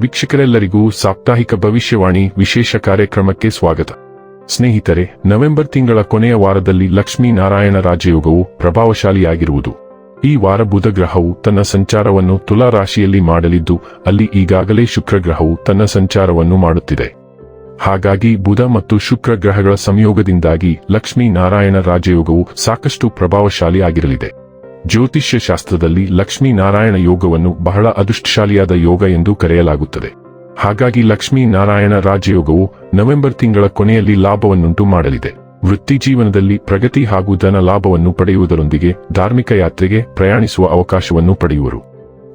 ವೀಕ್ಷಕರೆಲ್ಲರಿಗೂ ಸಾಪ್ತಾಹಿಕ ಭವಿಷ್ಯವಾಣಿ ವಿಶೇಷ ಕಾರ್ಯಕ್ರಮಕ್ಕೆ ಸ್ವಾಗತ. ಸ್ನೇಹಿತರೆ, ನವೆಂಬರ್ ತಿಂಗಳ ಕೊನೆಯ ವಾರದಲ್ಲಿ ಲಕ್ಷ್ಮೀ ನಾರಾಯಣ ರಾಜಯೋಗವು ಪ್ರಭಾವಶಾಲಿಯಾಗಿರುವುದು. ಈ ವಾರ ಬುಧ ಗ್ರಹವು ತನ್ನ ಸಂಚಾರವನ್ನು ತುಲಾ ರಾಶಿಯಲ್ಲಿ ಮಾಡಲಿದ್ದು, ಅಲ್ಲಿ ಈಗಾಗಲೇ ಶುಕ್ರ ಗ್ರಹವು ತನ್ನ ಸಂಚಾರವನ್ನು ಮಾಡುತ್ತಿದೆ. ಹಾಗಾಗಿ ಬುಧ ಮತ್ತು ಶುಕ್ರ ಗ್ರಹಗಳ ಸಂಯೋಗದಿಂದಾಗಿ ಲಕ್ಷ್ಮೀ ನಾರಾಯಣ ರಾಜಯೋಗವು ಸಾಕಷ್ಟು ಪ್ರಭಾವಶಾಲಿ ಆಗಿರಲಿದೆ ಜ್ಯೋತಿಷ್ಯ ಶಾಸ್ತ್ರದಲ್ಲಿ ಲಕ್ಷ್ಮೀ ನಾರಾಯಣ ಯೋಗವನ್ನು ಬಹಳ ಅದೃಷ್ಟಶಾಲಿಯಾದ ಯೋಗ ಎಂದು ಕರೆಯಲಾಗುತ್ತದೆ. ಹಾಗಾಗಿ ಲಕ್ಷ್ಮೀ ನಾರಾಯಣ ರಾಜಯೋಗವು ನವೆಂಬರ್ ತಿಂಗಳ ಕೊನೆಯಲ್ಲಿ ಲಾಭವನ್ನುಂಟು ಮಾಡಲಿದೆ. ವೃತ್ತಿ ಜೀವನದಲ್ಲಿ ಪ್ರಗತಿ ಹಾಗೂ ಧನ ಲಾಭವನ್ನು ಪಡೆಯುವುದರೊಂದಿಗೆ ಧಾರ್ಮಿಕ ಯಾತ್ರೆಗೆ ಪ್ರಯಾಣಿಸುವ ಅವಕಾಶವನ್ನು ಪಡೆಯುವರು.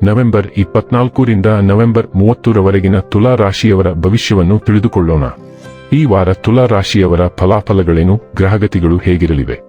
ನವೆಂಬರ್ ಇಪ್ಪತ್ನಾಲ್ಕರಿಂದ ನವೆಂಬರ್ ಮೂವತ್ತರವರೆಗಿನ ತುಲಾ ರಾಶಿಯವರ ಭವಿಷ್ಯವನ್ನು ತಿಳಿದುಕೊಳ್ಳೋಣ. ಈ ವಾರ ತುಲಾ ರಾಶಿಯವರ ಫಲಾಫಲಗಳೇನು, ಗ್ರಹಗತಿಗಳು ಹೇಗಿರಲಿವೆ?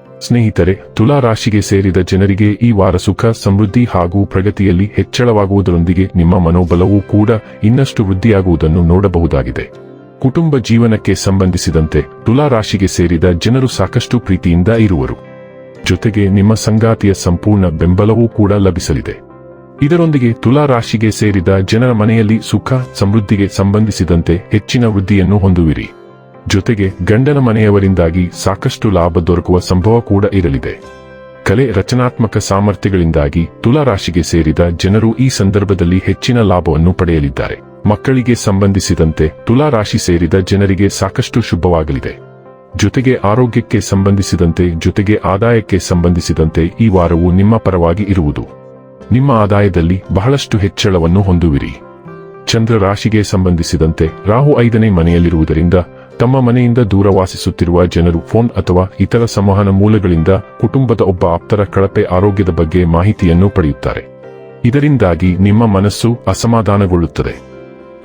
ಸ್ನೇಹಿತರೆ, ತುಲಾ ರಾಶಿಗೆ ಸೇರಿದ ಜನರಿಗೆ ಈ ವಾರ ಸುಖ, ಸಮೃದ್ಧಿ ಹಾಗೂ ಪ್ರಗತಿಯಲ್ಲಿ ಹೆಚ್ಚಳವಾಗುವುದರೊಂದಿಗೆ ನಿಮ್ಮ ಮನೋಬಲವೂ ಕೂಡ ಇನ್ನಷ್ಟು ವೃದ್ಧಿಯಾಗುವುದನ್ನು ನೋಡಬಹುದಾಗಿದೆ. ಕುಟುಂಬ ಜೀವನಕ್ಕೆ ಸಂಬಂಧಿಸಿದಂತೆ ತುಲಾ ರಾಶಿಗೆ ಸೇರಿದ ಜನರು ಸಾಕಷ್ಟು ಪ್ರೀತಿಯಿಂದ ಇರುವರು. ಜೊತೆಗೆ ನಿಮ್ಮ ಸಂಗಾತಿಯ ಸಂಪೂರ್ಣ ಬೆಂಬಲವೂ ಕೂಡ ಲಭಿಸಲಿದೆ. ಇದರೊಂದಿಗೆ ತುಲಾ ರಾಶಿಗೆ ಸೇರಿದ ಜನರ ಮನೆಯಲ್ಲಿ ಸುಖ, ಸಮೃದ್ಧಿಗೆ ಸಂಬಂಧಿಸಿದಂತೆ ಹೆಚ್ಚಿನ ವೃದ್ಧಿಯನ್ನು ಹೊಂದುವಿರಿ. ಜೊತೆಗೆ ಗಂಡನ ಮನೆಯವರಿಂದಾಗಿ ಸಾಕಷ್ಟು ಲಾಭ ದೊರಕುವ ಸಂಭವ ಕೂಡ ಇರಲಿದೆ. ಕಲೆ ರಚನಾತ್ಮಕ ಸಾಮರ್ಥ್ಯಗಳಿಂದಾಗಿ ತುಲಾ ರಾಶಿಗೆ ಸೇರಿದ ಜನರು ಈ ಸಂದರ್ಭದಲ್ಲಿ ಹೆಚ್ಚಿನ ಲಾಭವನ್ನು ಪಡೆಯಲಿದ್ದಾರೆ. ಮಕ್ಕಳಿಗೆ ಸಂಬಂಧಿಸಿದಂತೆ ತುಲಾ ರಾಶಿ ಸೇರಿದ ಜನರಿಗೆ ಸಾಕಷ್ಟು ಶುಭವಾಗಲಿದೆ. ಜೊತೆಗೆ ಆರೋಗ್ಯಕ್ಕೆ ಸಂಬಂಧಿಸಿದಂತೆ, ಜೊತೆಗೆ ಆದಾಯಕ್ಕೆ ಸಂಬಂಧಿಸಿದಂತೆ ಈ ವಾರವು ನಿಮ್ಮ ಪರವಾಗಿ ಇರುವುದು. ನಿಮ್ಮ ಆದಾಯದಲ್ಲಿ ಬಹಳಷ್ಟು ಹೆಚ್ಚಳವನ್ನು ಹೊಂದುವಿರಿ. ಚಂದ್ರ ರಾಶಿಗೆ ಸಂಬಂಧಿಸಿದಂತೆ ರಾಹು ಐದನೇ ಮನೆಯಲ್ಲಿರುವುದರಿಂದ ತಮ್ಮ ಮನೆಯಿಂದ ದೂರ ವಾಸಿಸುತ್ತಿರುವ ಜನರು ಫೋನ್ ಅಥವಾ ಇತರ ಸಂವಹನ ಮೂಲಗಳಿಂದ ಕುಟುಂಬದ ಒಬ್ಬ ಆಪ್ತರ ಕಳಪೆ ಆರೋಗ್ಯದ ಬಗ್ಗೆ ಮಾಹಿತಿಯನ್ನು ಪಡೆಯುತ್ತಾರೆ. ಇದರಿಂದಾಗಿ ನಿಮ್ಮ ಮನಸ್ಸು ಅಸಮಾಧಾನಗೊಳ್ಳುತ್ತದೆ.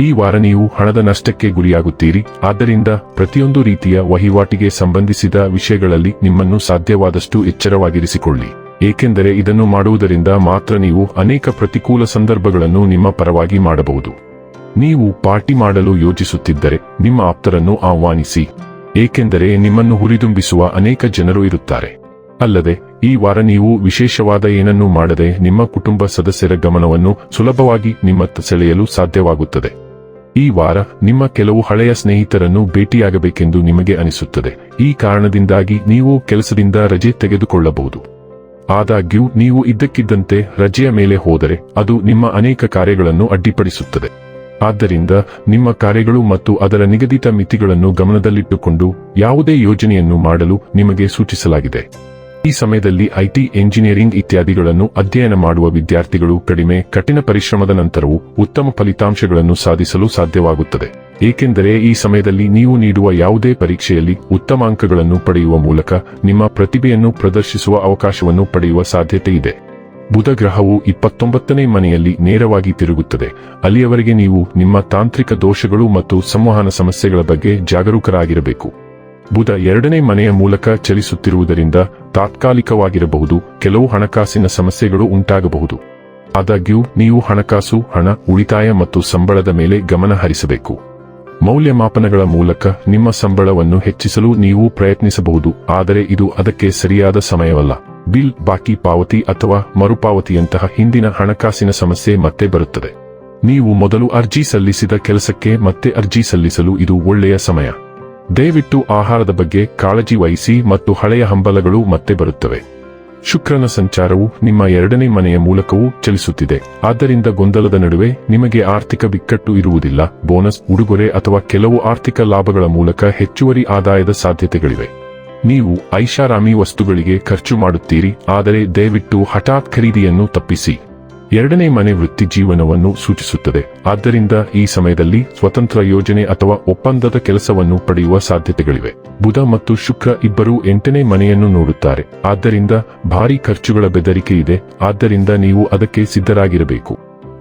ಈ ವಾರ ನೀವು ಹಣದ ನಷ್ಟಕ್ಕೆ ಗುರಿಯಾಗುತ್ತೀರಿ. ಆದ್ದರಿಂದ ಪ್ರತಿಯೊಂದು ರೀತಿಯ ವಹಿವಾಟಿಗೆ ಸಂಬಂಧಿಸಿದ ವಿಷಯಗಳಲ್ಲಿ ನಿಮ್ಮನ್ನು ಸಾಧ್ಯವಾದಷ್ಟು ಎಚ್ಚರವಾಗಿರಿಸಿಕೊಳ್ಳಿ. ಏಕೆಂದರೆ ಇದನ್ನು ಮಾಡುವುದರಿಂದ ಮಾತ್ರ ನೀವು ಅನೇಕ ಪ್ರತಿಕೂಲ ಸಂದರ್ಭಗಳನ್ನು ನಿಮ್ಮ ಪರವಾಗಿ ಮಾಡಬಹುದು. ನೀವು ಪಾರ್ಟಿ ಮಾಡಲು ಯೋಜಿಸುತ್ತಿದ್ದರೆ ನಿಮ್ಮ ಆಪ್ತರನ್ನು ಆಹ್ವಾನಿಸಿ, ಏಕೆಂದರೆ ನಿಮ್ಮನ್ನು ಹುರಿದುಂಬಿಸುವ ಅನೇಕ ಜನರು ಇರುತ್ತಾರೆ. ಅಲ್ಲದೆ, ಈ ವಾರ ನೀವು ವಿಶೇಷವಾದ ಏನನ್ನೂ ಮಾಡದೆ ನಿಮ್ಮ ಕುಟುಂಬ ಸದಸ್ಯರ ಗಮನವನ್ನು ಸುಲಭವಾಗಿ ನಿಮ್ಮತ್ತ ಸೆಳೆಯಲು ಸಾಧ್ಯವಾಗುತ್ತದೆ. ಈ ವಾರ ನಿಮ್ಮ ಕೆಲವು ಹಳೆಯ ಸ್ನೇಹಿತರನ್ನು ಭೇಟಿಯಾಗಬೇಕೆಂದು ನಿಮಗೆ ಅನಿಸುತ್ತದೆ. ಈ ಕಾರಣದಿಂದಾಗಿ ನೀವು ಕೆಲಸದಿಂದ ರಜೆ ತೆಗೆದುಕೊಳ್ಳಬಹುದು. ಆದಾಗ್ಯೂ, ನೀವು ಇದ್ದಕ್ಕಿದ್ದಂತೆ ರಜೆಯ ಮೇಲೆ ಹೋದರೆ ಅದು ನಿಮ್ಮ ಅನೇಕ ಕಾರ್ಯಗಳನ್ನು ಅಡ್ಡಿಪಡಿಸುತ್ತದೆ. ಆದ್ದರಿಂದ ನಿಮ್ಮ ಕಾರ್ಯಗಳು ಮತ್ತು ಅದರ ನಿಗದಿತ ಮಿತಿಗಳನ್ನು ಗಮನದಲ್ಲಿಟ್ಟುಕೊಂಡು ಯಾವುದೇ ಯೋಜನೆಯನ್ನು ಮಾಡಲು ನಿಮಗೆ ಸೂಚಿಸಲಾಗಿದೆ. ಈ ಸಮಯದಲ್ಲಿ ಐಟಿ, ಎಂಜಿನಿಯರಿಂಗ್ ಇತ್ಯಾದಿಗಳನ್ನು ಅಧ್ಯಯನ ಮಾಡುವ ವಿದ್ಯಾರ್ಥಿಗಳು ಕಡಿಮೆ ಕಠಿಣ ಪರಿಶ್ರಮದ ನಂತರವೂ ಉತ್ತಮ ಫಲಿತಾಂಶಗಳನ್ನು ಸಾಧಿಸಲು ಸಾಧ್ಯವಾಗುತ್ತದೆ. ಏಕೆಂದರೆ ಈ ಸಮಯದಲ್ಲಿ ನೀವು ನೀಡುವ ಯಾವುದೇ ಪರೀಕ್ಷೆಯಲ್ಲಿ ಉತ್ತಮ ಅಂಕಗಳನ್ನು ಪಡೆಯುವ ಮೂಲಕ ನಿಮ್ಮ ಪ್ರತಿಭೆಯನ್ನು ಪ್ರದರ್ಶಿಸುವ ಅವಕಾಶವನ್ನು ಪಡೆಯುವ ಸಾಧ್ಯತೆ ಇದೆ ಬುಧ ಗ್ರಹವು ಇಪ್ಪತ್ತೊಂಬತ್ತನೇ ಮನೆಯಲ್ಲಿ ನೇರವಾಗಿ ತಿರುಗುತ್ತದೆ. ಅಲ್ಲಿಯವರೆಗೆ ನೀವು ನಿಮ್ಮ ತಾಂತ್ರಿಕ ದೋಷಗಳು ಮತ್ತು ಸಂವಹನ ಸಮಸ್ಯೆಗಳ ಬಗ್ಗೆ ಜಾಗರೂಕರಾಗಿರಬೇಕು. ಬುಧ ಎರಡನೇ ಮನೆಯ ಮೂಲಕ ಚಲಿಸುತ್ತಿರುವುದರಿಂದ ತಾತ್ಕಾಲಿಕವಾಗಿರಬಹುದು, ಕೆಲವು ಹಣಕಾಸಿನ ಸಮಸ್ಯೆಗಳು ಉಂಟಾಗಬಹುದು. ಆದಾಗ್ಯೂ, ನೀವು ಹಣಕಾಸು, ಹಣ, ಉಳಿತಾಯ ಮತ್ತು ಸಂಬಳದ ಮೇಲೆ ಗಮನ ಹರಿಸಬೇಕು. ಮೌಲ್ಯಮಾಪನಗಳ ಮೂಲಕ ನಿಮ್ಮ ಸಂಬಳವನ್ನು ಹೆಚ್ಚಿಸಲು ನೀವು ಪ್ರಯತ್ನಿಸಬಹುದು, ಆದರೆ ಇದು ಅದಕ್ಕೆ ಸರಿಯಾದ ಸಮಯವಲ್ಲ. ಬಿಲ್, ಬಾಕಿ ಪಾವತಿ ಅಥವಾ ಮರುಪಾವತಿಯಂತಹ ಹಿಂದಿನ ಹಣಕಾಸಿನ ಸಮಸ್ಯೆ ಮತ್ತೆ ಬರುತ್ತದೆ. ನೀವು ಮೊದಲು ಅರ್ಜಿ ಸಲ್ಲಿಸಿದ ಕೆಲಸಕ್ಕೆ ಮತ್ತೆ ಅರ್ಜಿ ಸಲ್ಲಿಸಲು ಇದು ಒಳ್ಳೆಯ ಸಮಯ. ದಯವಿಟ್ಟು ಆಹಾರದ ಬಗ್ಗೆ ಕಾಳಜಿ ವಹಿಸಿ ಮತ್ತು ಹಳೆಯ ಹಂಬಲಗಳು ಮತ್ತೆ ಬರುತ್ತವೆ. ಶುಕ್ರನ ಸಂಚಾರವು ನಿಮ್ಮ ಎರಡನೇ ಮನೆಯ ಮೂಲಕವೂ ಚಲಿಸುತ್ತಿದೆ. ಆದ್ದರಿಂದ ಗೊಂದಲದ ನಡುವೆ ನಿಮಗೆ ಆರ್ಥಿಕ ಬಿಕ್ಕಟ್ಟು ಇರುವುದಿಲ್ಲ, ಬೋನಸ್, ಉಡುಗೊರೆ ಅಥವಾ ಕೆಲವು ಆರ್ಥಿಕ ಲಾಭಗಳ ಮೂಲಕ ಹೆಚ್ಚುವರಿ ಆದಾಯದ ಸಾಧ್ಯತೆಗಳಿವೆ. ನೀವು ಐಷಾರಾಮಿ ವಸ್ತುಗಳಿಗೆ ಖರ್ಚು ಮಾಡುತ್ತೀರಿ, ಆದರೆ ದಯವಿಟ್ಟು ಹಠಾತ್ ಖರೀದಿಯನ್ನು ತಪ್ಪಿಸಿ. ಎರಡನೇ ಮನೆ ವೃತ್ತಿ ಜೀವನವನ್ನು ಸೂಚಿಸುತ್ತದೆ. ಆದ್ದರಿಂದ ಈ ಸಮಯದಲ್ಲಿ ಸ್ವತಂತ್ರ ಯೋಜನೆ ಅಥವಾ ಒಪ್ಪಂದದ ಕೆಲಸವನ್ನು ಪಡೆಯುವ ಸಾಧ್ಯತೆಗಳಿವೆ. ಬುಧ ಮತ್ತು ಶುಕ್ರ ಇಬ್ಬರೂ ಎಂಟನೇ ಮನೆಯನ್ನು ನೋಡುತ್ತಾರೆ. ಆದ್ದರಿಂದ ಭಾರಿ ಖರ್ಚುಗಳ ಬೆದರಿಕೆ ಇದೆ. ಆದ್ದರಿಂದ ನೀವು ಅದಕ್ಕೆ ಸಿದ್ಧರಾಗಿರಬೇಕು.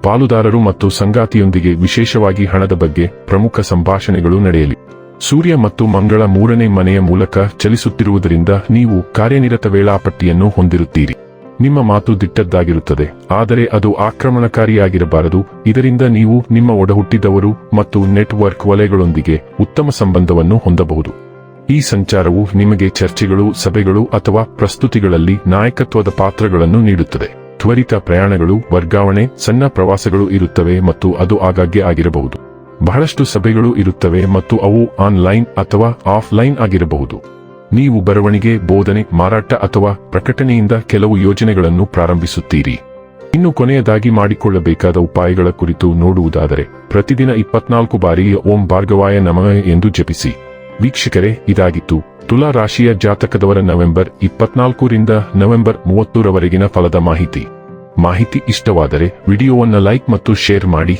ಪಾಲುದಾರರು ಮತ್ತು ಸಂಗಾತಿಯೊಂದಿಗೆ ವಿಶೇಷವಾಗಿ ಹಣದ ಬಗ್ಗೆ ಪ್ರಮುಖ ಸಂಭಾಷಣೆಗಳು ನಡೆಯಲಿ. ಸೂರ್ಯ ಮತ್ತು ಮಂಗಳ ಮೂರನೇ ಮನೆಯ ಮೂಲಕ ಚಲಿಸುತ್ತಿರುವುದರಿಂದ ನೀವು ಕಾರ್ಯನಿರತ ವೇಳಾಪಟ್ಟಿಯನ್ನು ಹೊಂದಿರುತ್ತೀರಿ. ನಿಮ್ಮ ಮಾತು ದಿಟ್ಟದ್ದಾಗಿರುತ್ತದೆ, ಆದರೆ ಅದು ಆಕ್ರಮಣಕಾರಿಯಾಗಿರಬಾರದು. ಇದರಿಂದ ನೀವು ನಿಮ್ಮ ಒಡಹುಟ್ಟಿದವರು ಮತ್ತು ನೆಟ್ವರ್ಕ್ ವಲಯಗಳೊಂದಿಗೆ ಉತ್ತಮ ಸಂಬಂಧವನ್ನು ಹೊಂದಬಹುದು. ಈ ಸಂಚಾರವು ನಿಮಗೆ ಚರ್ಚೆಗಳು, ಸಭೆಗಳು ಅಥವಾ ಪ್ರಸ್ತುತಿಗಳಲ್ಲಿ ನಾಯಕತ್ವದ ಪಾತ್ರಗಳನ್ನು ನೀಡುತ್ತದೆ. ತ್ವರಿತ ಪ್ರಯಾಣಗಳು, ವರ್ಗಾವಣೆ, ಸಣ್ಣ ಪ್ರವಾಸಗಳು ಇರುತ್ತವೆ ಮತ್ತು ಅದು ಆಗಾಗ್ಗೆ ಆಗಿರಬಹುದು. ಬಹಳಷ್ಟು ಸಭೆಗಳು ಇರುತ್ತವೆ ಮತ್ತು ಅವು ಆನ್ಲೈನ್ ಅಥವಾ ಆಫ್ಲೈನ್ ಆಗಿರಬಹುದು. ನೀವು ಬರವಣಿಗೆ, ಬೋಧನೆ, ಮಾರಾಟ ಅಥವಾ ಪ್ರಕಟಣೆಯಿಂದ ಕೆಲವು ಯೋಜನೆಗಳನ್ನು ಪ್ರಾರಂಭಿಸುತ್ತೀರಿ. ಇನ್ನು ಕೊನೆಯದಾಗಿ ಮಾಡಿಕೊಳ್ಳಬೇಕಾದ ಉಪಾಯಗಳ ಕುರಿತು ನೋಡುವುದಾದರೆ, ಪ್ರತಿದಿನ ಇಪ್ಪತ್ನಾಲ್ಕು ಬಾರಿ ಓಂ ಭಾರ್ಗವಾಯ ನಮಃ ಎಂದು ಜಪಿಸಿ. ವೀಕ್ಷಕರೇ, ಇದಾಗಿತ್ತು. ತುಲಾ ರಾಶಿಯ ಜಾತಕದವರ ನವೆಂಬರ್ ಇಪ್ಪತ್ನಾಲ್ಕರಿಂದ ನವೆಂಬರ್ ಮೂವತ್ತರವರೆಗಿನ ಫಲದ ಮಾಹಿತಿ. ಮಾಹಿತಿ ಇಷ್ಟವಾದರೆ ವಿಡಿಯೋವನ್ನು ಲೈಕ್ ಮತ್ತು ಶೇರ್ ಮಾಡಿ.